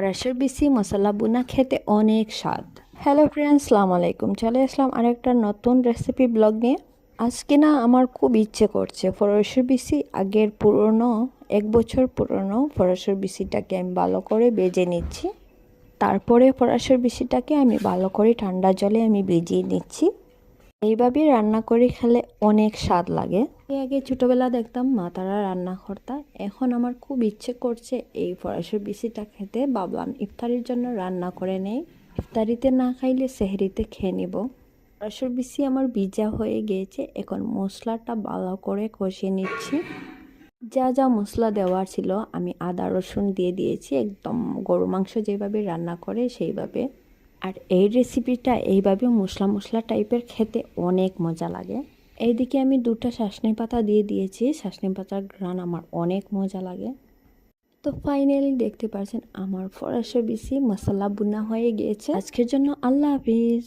ফরাসের BC মশলা বুনা খেতে অনেক স্বাদ। হ্যালো ফ্রেন্ডস, সালাম আলাইকুম। চলে আসলাম আরেকটা নতুন রেসিপি ব্লগ নিয়ে। আজকে না আমার খুব ইচ্ছে করছে ফরাসের বিসি, আগের পুরনো, এক বছর পুরনো ফরাসের বিসিটাকে আমি ভালো করে বেজে নিচ্ছি। তারপরে ফরাসের বিসিটাকে আমি ভালো করে ঠান্ডা জলে আমি ভিজিয়ে নিচ্ছি। এইভাবে রান্না করে খেলে অনেক স্বাদ লাগে। আগে ছোটোবেলা দেখতাম মা তারা রান্না করতা। এখন আমার খুব ইচ্ছে করছে এই ফরাসের বিসিটা খেতে। ভাবলাম ইফতারির জন্য রান্না করে নেই। ইফতারিতে না খাইলে সেহরিতে খেয়ে নিব। ফরাসের বিসি আমার ভিজা হয়ে গিয়েছে। এখন মশলাটা ভালো করে কষিয়ে নিচ্ছি। যা যা মশলা দেওয়ার ছিল আমি আদা রসুন দিয়ে দিয়েছি। একদম গরু মাংস যেভাবে রান্না করে সেইভাবে। আর এই রেসিপিটা এইভাবে মশলা মশলা টাইপের খেতে অনেক মজা লাগে। এইদিকে আমি দুটা শাসনি পাতা দিয়ে দিয়েছি। শাসনি পাতার গ্রান আমার অনেক মজা লাগে। তো ফাইনালি দেখতে পাচ্ছেন আমার ফরাসো বেশি মশলা বুনা হয়ে গিয়েছে। আজকের জন্য আল্লাহ হাফিজ।